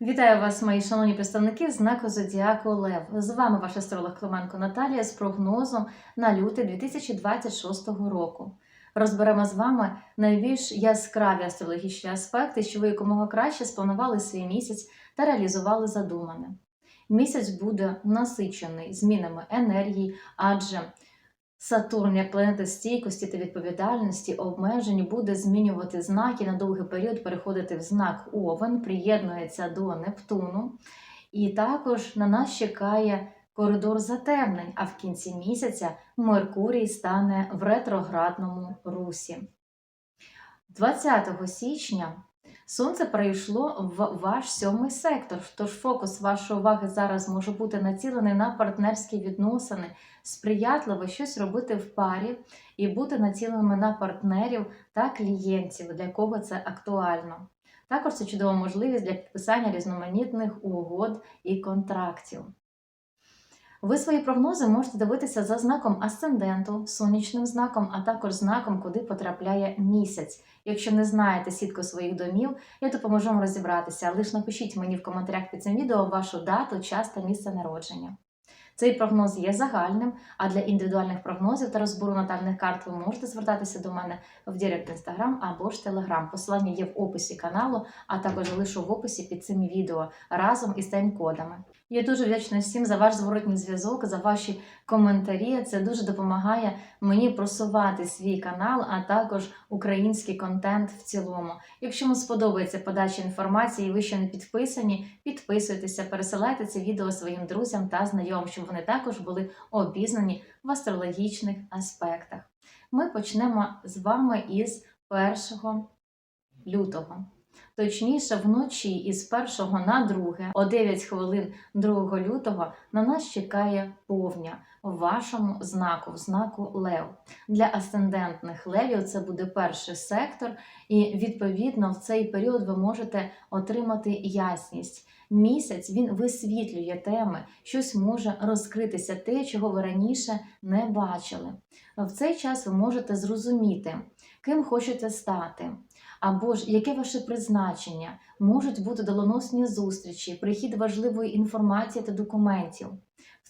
Вітаю вас, мої шановні представники знаку Зодіаку Лев. З вами ваш астролог Клименко Наталія з прогнозом на лютий 2026 року. Розберемо з вами найбільш яскраві астрологічні аспекти, що ви якомога краще спланували свій місяць та реалізували задумане. Місяць буде насичений змінами енергії, адже Сатурн, як планета стійкості та відповідальності, обмежень буде змінювати знаки на довгий період, переходити в знак Овен, приєднується до Нептуну. І також на нас чекає коридор затемнень, а в кінці місяця Меркурій стане в ретроградному русі. 20 січня Сонце перейшло в ваш сьомий сектор, тож фокус вашої уваги зараз може бути націлений на партнерські відносини, сприятливо щось робити в парі і бути націленими на партнерів та клієнтів, для кого це актуально. Також це чудова можливість для підписання різноманітних угод і контрактів. Ви свої прогнози можете дивитися за знаком асценденту, сонячним знаком, а також знаком, куди потрапляє місяць. Якщо не знаєте сітку своїх домів, я допоможу вам розібратися. Лише напишіть мені в коментарях під цим відео вашу дату, час та місце народження. Цей прогноз є загальним, а для індивідуальних прогнозів та розбору натальних карт ви можете звертатися до мене в Директ Інстаграм або ж Телеграм. Посилання є в описі каналу, а також лишу в описі під цим відео разом із тайм-кодами. Я дуже вдячна всім за ваш зворотній зв'язок, за ваші коментарі. Це дуже допомагає мені просувати свій канал, а також український контент в цілому. Якщо вам сподобається подача інформації, і ви ще не підписані, підписуйтеся, пересилайте це відео своїм друзям та знайомим, щоб вони також були обізнані в астрологічних аспектах. Ми почнемо з вами із 1 лютого. Точніше, вночі із 1 на 2, о 9 хвилин 2 лютого на нас чекає повня в вашому знаку, в знаку Лев. Для асцендентних левів це буде перший сектор, і відповідно в цей період ви можете отримати ясність. Місяць він висвітлює теми, щось може розкритися те, чого ви раніше не бачили. В цей час ви можете зрозуміти, ким хочете стати. Або ж яке ваше призначення, можуть бути долоносні зустрічі, прихід важливої інформації та документів.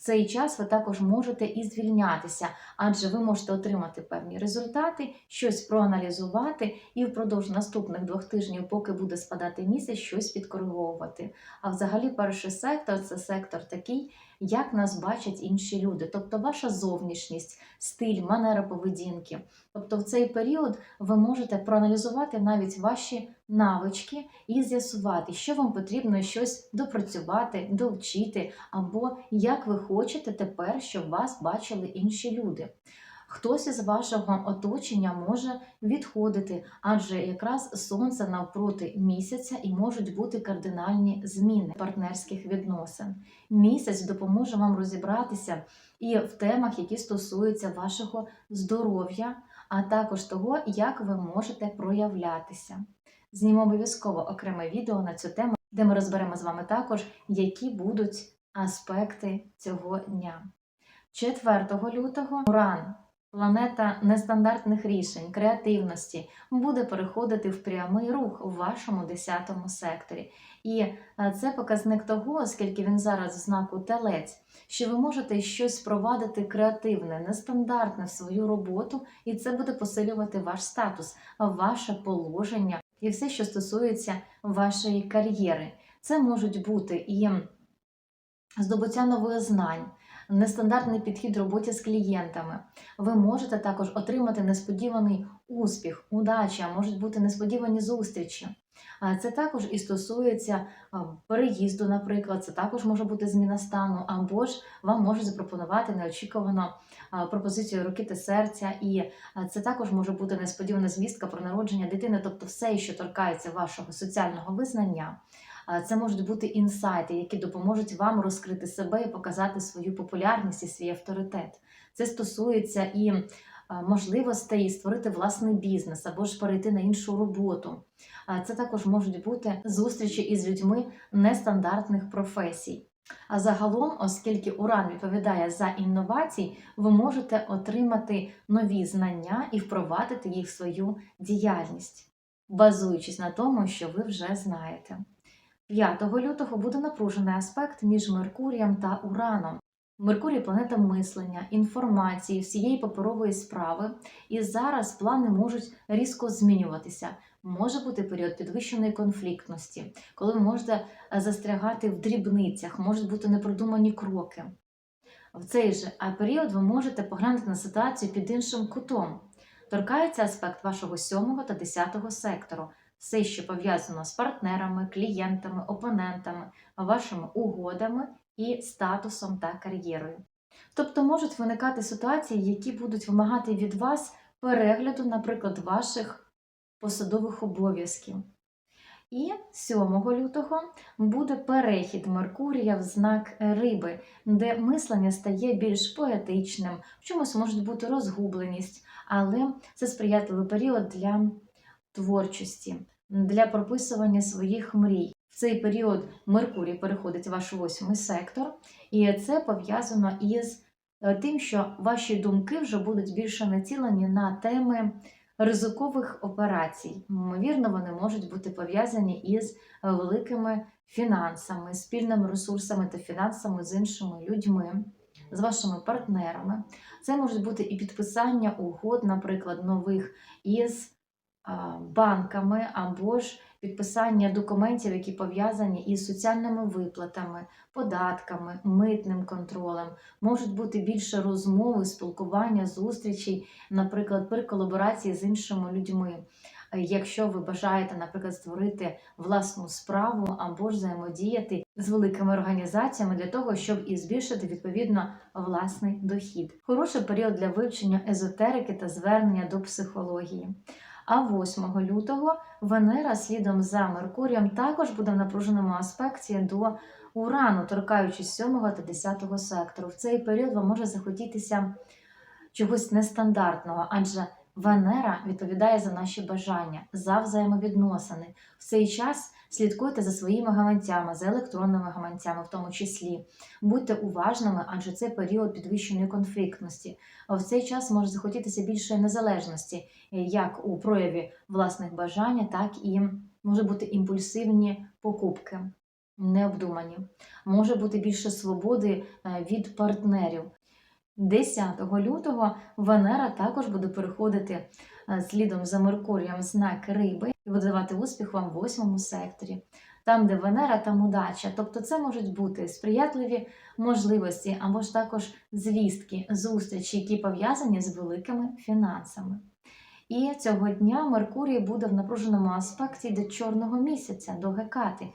Цей час ви також можете і звільнятися, адже ви можете отримати певні результати, щось проаналізувати і впродовж наступних двох тижнів, поки буде спадати місяць, щось підкориговувати. А взагалі, перший сектор це сектор такий, як нас бачать інші люди, тобто ваша зовнішність, стиль, манера поведінки. Тобто, в цей період ви можете проаналізувати навіть ваші навички і з'ясувати, що вам потрібно щось допрацювати, довчити, або як ви хочете тепер, щоб вас бачили інші люди. Хтось із вашого оточення може відходити, адже якраз сонце навпроти місяця і можуть бути кардинальні зміни партнерських відносин. Місяць допоможе вам розібратися і в темах, які стосуються вашого здоров'я, а також того, як ви можете проявлятися. Знімемо обов'язково окреме відео на цю тему, де ми розберемо з вами також, які будуть аспекти цього дня. 4 лютого Уран, планета нестандартних рішень, креативності, буде переходити в прямий рух у вашому 10 секторі. І е, це показник того, оскільки він зараз в знаку телець, що ви можете щось впровадити креативне, нестандартне в свою роботу, і це буде посилювати ваш статус, ваше положення і все, що стосується вашої кар'єри. Це можуть бути і здобуття нових знань, нестандартний підхід в роботі з клієнтами. Ви можете також отримати несподіваний успіх, удача, можуть бути несподівані зустрічі. Це також і стосується переїзду, наприклад, це також може бути зміна стану, або ж вам можуть запропонувати неочікувано пропозицію руки та серця, і це також може бути несподівана звістка про народження дитини, тобто все, що торкається вашого соціального визнання. Це можуть бути інсайти, які допоможуть вам розкрити себе і показати свою популярність і свій авторитет. Це стосується і можливостей створити власний бізнес або ж перейти на іншу роботу. Це також можуть бути зустрічі із людьми нестандартних професій. А загалом, оскільки Уран відповідає за інновації, ви можете отримати нові знання і впровадити їх в свою діяльність, базуючись на тому, що ви вже знаєте. 5 лютого буде напружений аспект між Меркурієм та Ураном. Меркурій планета мислення, інформації, всієї паперової справи, і зараз плани можуть різко змінюватися. Може бути період підвищеної конфліктності, коли ви можете е, застрягати в дрібницях, можуть бути непродумані кроки. В цей же період ви можете поглянути на ситуацію під іншим кутом. Торкається аспект вашого 7 та 10 сектору, все, що пов'язано з партнерами, клієнтами, опонентами, вашими угодами і статусом та кар'єрою. Тобто можуть виникати ситуації, які будуть вимагати від вас перегляду, наприклад, ваших посадових обов'язків. І 7 лютого буде перехід Меркурія в знак риби, де мислення стає більш поетичним, в чомусь може бути розгубленість, але це сприятливий період для творчості, для прописування своїх мрій. В цей період Меркурій переходить в ваш восьмий сектор, і це пов'язано із е, тим, що ваші думки вже будуть більше націлені на теми ризикових операцій. Ймовірно, вони можуть бути пов'язані із е, великими фінансами, спільними ресурсами та фінансами з іншими людьми, з вашими партнерами. Це можуть бути і підписання угод, наприклад, нових із банками або ж підписання документів, які пов'язані із соціальними виплатами, податками, митним контролем. Можуть бути більше розмови, спілкування, зустрічей, наприклад, при колаборації з іншими людьми. Якщо ви бажаєте, наприклад, створити власну справу або ж взаємодіяти з великими організаціями для того, щоб і збільшити відповідно власний дохід. Хороший період для вивчення езотерики та звернення до психології. А 8 лютого Венера слідом за Меркурієм також буде в напруженому аспекті до Урану, торкаючись 7 та 10 сектору. В цей період вам може захотітися чогось нестандартного, адже Венера відповідає за наші бажання, за взаємовідносини. В цей час слідкуйте за своїми гаманцями, за електронними гаманцями, в тому числі. Будьте уважними, адже це період підвищеної конфліктності. В цей час може захотітися більшої незалежності, е, як у прояві власних бажань, так і може бути імпульсивні покупки, необдумані. Може бути більше свободи е, від партнерів. 10 лютого Венера також буде переходити е, слідом за Меркурієм знак риби і буде давати успіх вам в восьмому секторі. Там, де Венера, там удача. Тобто це можуть бути сприятливі можливості або ж також звістки, зустрічі, які пов'язані з великими фінансами. І цього дня Меркурій буде в напруженому аспекті до чорного місяця, до Гекати.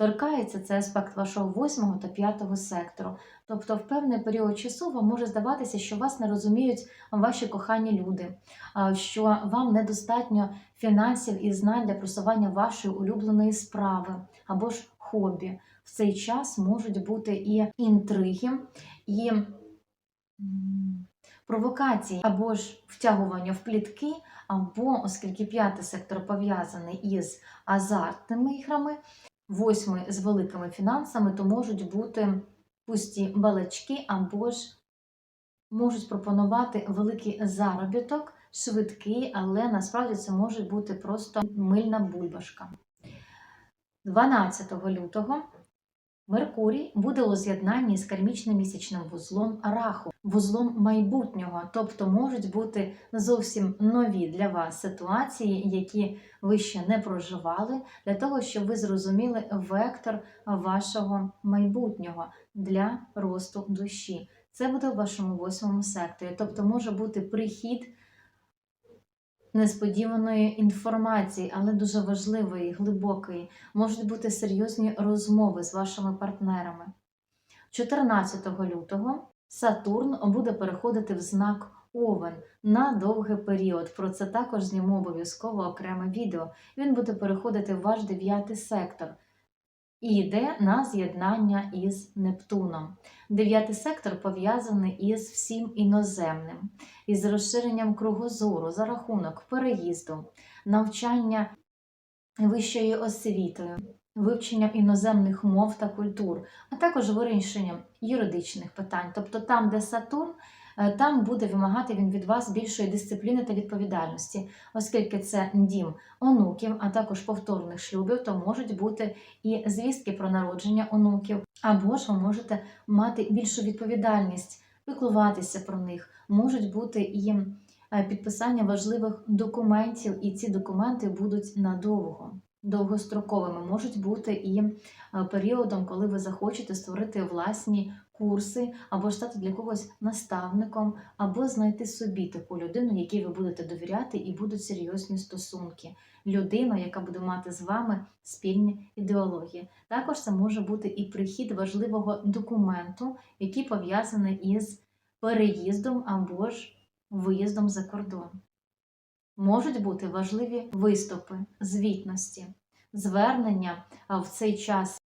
Торкається цей аспект вашого 8 та 5 сектору. Тобто, в певний період часу вам може здаватися, що вас не розуміють ваші кохані люди, що вам недостатньо фінансів і знань для просування вашої улюбленої справи або ж хобі. В цей час можуть бути і інтриги, і провокації, або ж втягування в плітки, або, оскільки п'ятий сектор пов'язаний із азартними іграми, восьмий з великими фінансами, то можуть бути пусті балачки або ж можуть пропонувати великий заробіток, швидкий, але насправді це може бути просто мильна бульбашка. 12 лютого Меркурій буде у з'єднанні з кармічним місячним вузлом Раху, вузлом майбутнього, тобто можуть бути зовсім нові для вас ситуації, які ви ще не проживали, для того, щоб ви зрозуміли вектор вашого майбутнього для росту душі. Це буде в вашому восьмому секторі, тобто може бути прихід несподіваної інформації, але дуже важливої, глибокої. Можуть бути серйозні розмови з вашими партнерами. 14 лютого Сатурн буде переходити в знак Овен на довгий період. Про це також зніму обов'язково окреме відео. Він буде переходити в ваш дев'ятий сектор і йде на з'єднання із Нептуном. Дев'ятий сектор пов'язаний із всім іноземним, із розширенням кругозору за рахунок переїзду, навчання вищою освітою, вивченням іноземних мов та культур, а також вирішенням юридичних питань. Тобто там, де Сатурн, Там буде вимагати він від вас більшої дисципліни та відповідальності, оскільки це дім онуків, а також повторних шлюбів, то можуть бути і звістки про народження онуків, або ж ви можете мати більшу відповідальність, піклуватися про них, можуть бути і е, підписання важливих документів, і ці документи будуть надовго. Довгостроковими можуть бути і е, періодом, коли ви захочете створити власні курси, або стати для когось наставником, або знайти собі таку людину, якій ви будете довіряти, і будуть серйозні стосунки. Людина, яка буде мати з вами спільні ідеології. Також це може бути і прихід важливого документу, який пов'язаний із переїздом або ж виїздом за кордон. Можуть бути важливі виступи, звітності, звернення в цей час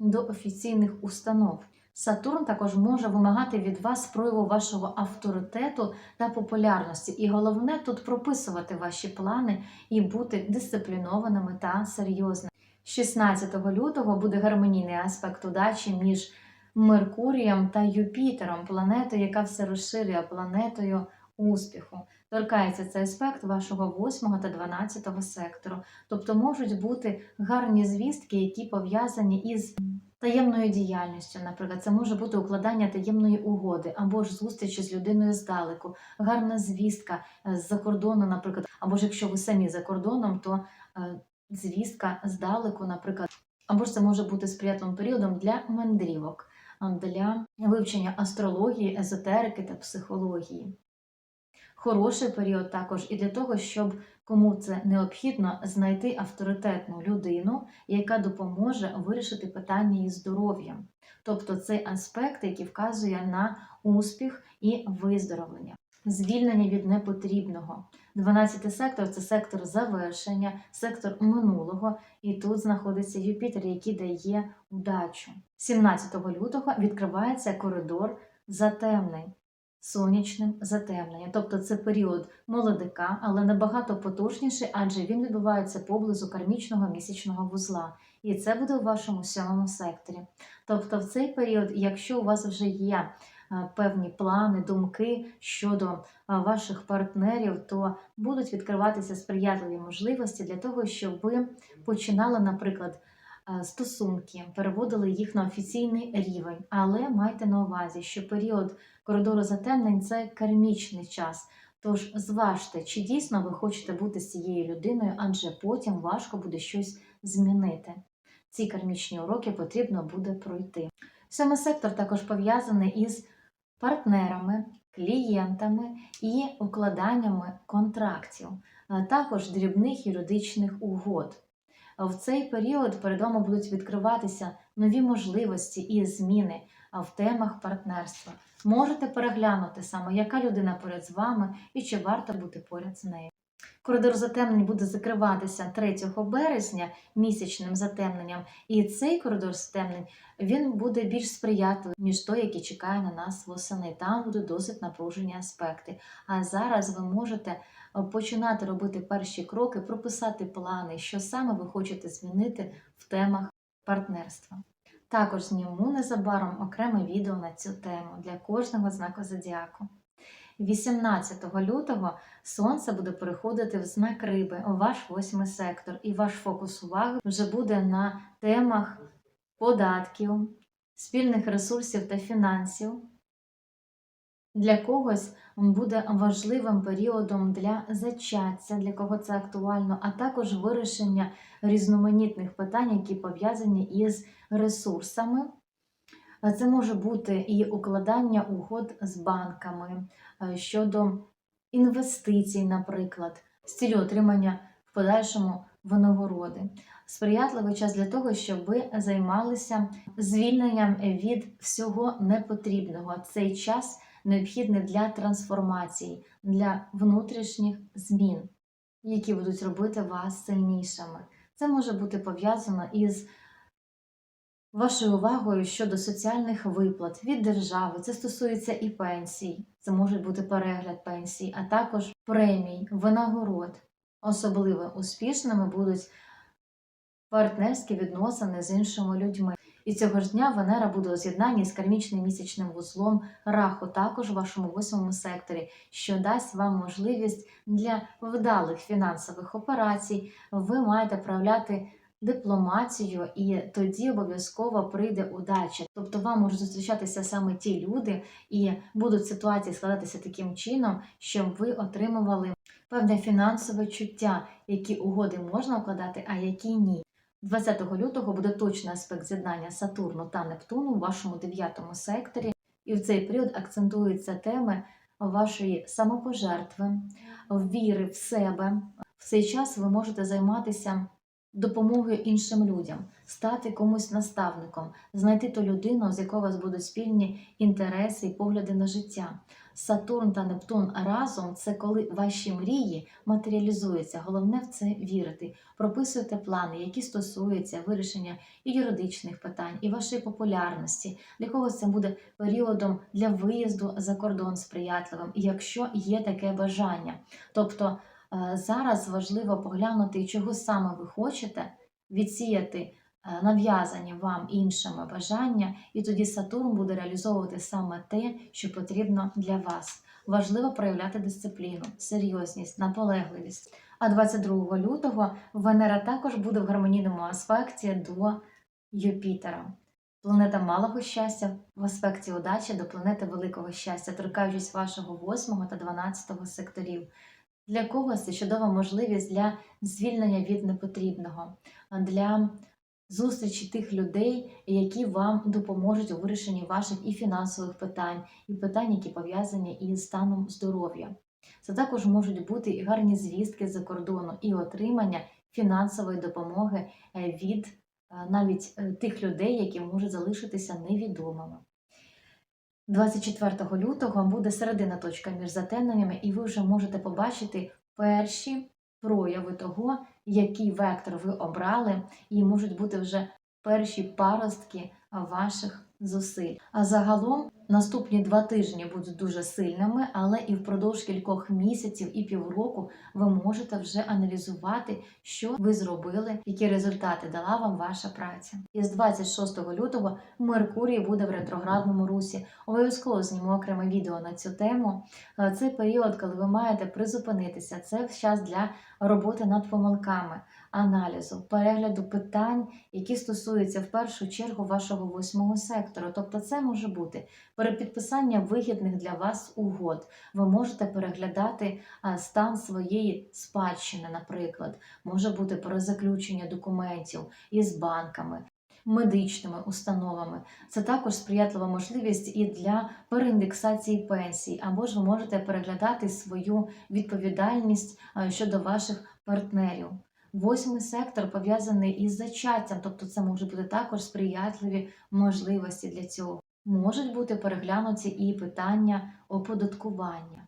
до офіційних установ. Сатурн також може вимагати від вас прояву вашого авторитету та популярності. І головне тут прописувати ваші плани і бути дисциплінованими та серйозними. 16 лютого буде гармонійний аспект удачі між Меркурієм та Юпітером, планетою, яка все розширює, планетою успіху. Торкається цей аспект вашого 8 та 12 сектору. Тобто можуть бути гарні звістки, які пов'язані із таємною діяльністю. Наприклад, це може бути укладання таємної угоди, або ж зустрічі з людиною здалеку, гарна звістка е, з-за кордону, наприклад, або ж якщо ви самі за кордоном, то е, звістка здалеку, наприклад, або ж це може бути сприятливим періодом для мандрівок, для вивчення астрології, езотерики та психології. Хороший період також і для того, щоб кому це необхідно знайти авторитетну людину, яка допоможе вирішити питання із здоров'ям. Тобто цей аспект, який вказує на успіх і виздоровлення, звільнення від непотрібного. 12 сектор це сектор завершення, сектор минулого, і тут знаходиться Юпітер, який дає удачу. 17 лютого відкривається коридор затемнень сонячним затемненням. Тобто це період молодика, але набагато потужніший, адже він відбувається поблизу кармічного місячного вузла. І це буде у вашому сьомому секторі. Тобто, в цей період, якщо у вас вже є е, певні плани, думки щодо е, ваших партнерів, то будуть відкриватися сприятливі можливості для того, щоб ви починали, наприклад, стосунки, переводили їх на офіційний рівень. Але майте на увазі, що період коридору затемнень це кармічний час. Тож зважте, чи дійсно ви хочете бути з цією людиною, адже потім важко буде щось змінити. Ці кармічні уроки потрібно буде пройти. Сьомий сектор також пов'язаний із партнерами, клієнтами і укладаннями контрактів, а також дрібних юридичних угод. В цей період перед вами будуть відкриватися нові можливості і зміни в темах партнерства. Можете переглянути саме, яка людина поряд з вами і чи варто бути поряд з нею. Коридор затемнень буде закриватися 3 березня місячним затемненням, і цей коридор затемнень він буде більш сприятливий, ніж той, який чекає на нас восени. Там будуть досить напружені аспекти. А зараз ви можете починати робити перші кроки, прописати плани, що саме ви хочете змінити в темах партнерства. Також зніму незабаром окреме відео на цю тему для кожного знаку зодіаку. 18 лютого сонце буде переходити в знак риби у ваш восьмий сектор, і ваш фокус уваги вже буде на темах податків, спільних ресурсів та фінансів. Для когось буде важливим періодом для зачаття, для кого це актуально, а також вирішення різноманітних питань, які пов'язані із ресурсами. Це може бути і укладання угод з банками е, щодо інвестицій, наприклад, з цілю отримання в подальшому винагороди. Сприятливий час для того, щоб ви займалися звільненням від всього непотрібного. Цей час необхідний для трансформації, для внутрішніх змін, які будуть робити вас сильнішими. Це може бути пов'язано із вашою увагою щодо соціальних виплат від держави. Це стосується і пенсій, це може бути перегляд пенсій, а також премій, винагород. Особливо успішними будуть партнерські відносини з іншими людьми. І цього ж дня Венера буде у з'єднанні з кармічним місячним вузлом Раху, також у вашому восьмому секторі, що дасть вам можливість для вдалих фінансових операцій. Ви маєте проявляти дипломатію, і тоді обов'язково прийде удача. Тобто вам можуть зустрічатися саме ті люди, і будуть ситуації складатися таким чином, щоб ви отримували певне фінансове чуття, які угоди можна укладати, а які ні. 20 лютого буде точний аспект з'єднання Сатурну та Нептуну у вашому дев'ятому секторі, і в цей період акцентуються теми вашої самопожертви, віри в себе. В цей час ви можете займатися допомогою іншим людям, стати комусь наставником, знайти ту людину, з якою у вас будуть спільні інтереси і погляди на життя. Сатурн та Нептун разом це коли ваші мрії матеріалізуються. Головне в це вірити. Прописуйте плани, які стосуються вирішення і юридичних питань, і вашої популярності. Для когось це буде періодом для виїзду за кордон сприятливим, якщо є таке бажання. Тобто е, зараз важливо поглянути, чого саме ви хочете, відсіяти нав'язані вам іншими бажання, і тоді Сатурн буде реалізовувати саме те, що потрібно для вас. Важливо проявляти дисципліну, серйозність, наполегливість. А 22 лютого Венера також буде в гармонійному аспекті до Юпітера. Планета малого щастя в аспекті удачі до планети великого щастя, торкаючись вашого 8 та 12 секторів. Для когось це чудова можливість для звільнення від непотрібного, для зустрічі тих людей, які вам допоможуть у вирішенні ваших і фінансових питань, і питань, які пов'язані із станом здоров'я. Це також можуть бути і гарні звістки з-за кордону, і отримання фінансової допомоги е, від е, навіть е, тих людей, які можуть залишитися невідомими. 24 лютого буде середина точка між затемненнями, і ви вже можете побачити перші прояви того, який вектор ви обрали, і можуть бути вже перші паростки ваших зусиль. А загалом наступні два тижні будуть дуже сильними, але і впродовж кількох місяців і півроку ви можете вже аналізувати, що ви зробили, які результати дала вам ваша праця. І з 26 лютого Меркурій буде в ретроградному русі. Обов'язково зніму окреме відео на цю тему. Е, Це період, коли ви маєте призупинитися. Це час для роботи над помилками, аналізу, перегляду питань, які стосуються в першу чергу вашого восьмого сектору. Тобто, це може бути перепідписання вигідних для вас угод. Ви можете переглядати стан своєї спадщини, наприклад, може бути перезаключення документів із банками. Медичними установами це також сприятлива можливість і для переіндексації пенсій, або ж ви можете переглядати свою відповідальність щодо ваших партнерів. Восьмий сектор пов'язаний із зачаттям, тобто це можуть бути також сприятливі можливості для цього. Можуть бути переглянуті і питання оподаткування.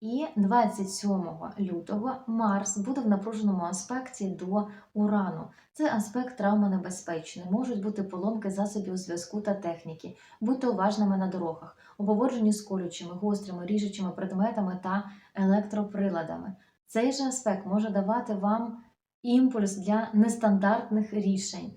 І 27 лютого Марс буде в напруженому аспекті до Урану. Це аспект травмонебезпечний. Можуть бути поломки засобів зв'язку та техніки. Будьте уважними на дорогах, у поводженні з колючими, гострими, ріжучими предметами та електроприладами. Цей же аспект може давати вам імпульс для нестандартних рішень.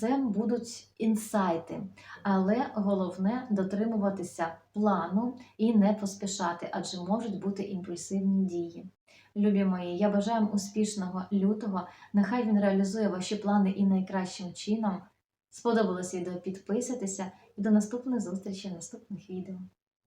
Це будуть інсайти, але головне дотримуватися плану і не поспішати, адже можуть бути імпульсивні дії. Любі мої, я бажаю вам успішного лютого. Нехай він реалізує ваші плани і найкращим чином. Сподобалось відео, підписуйтеся і до наступних зустрічей, наступних відео.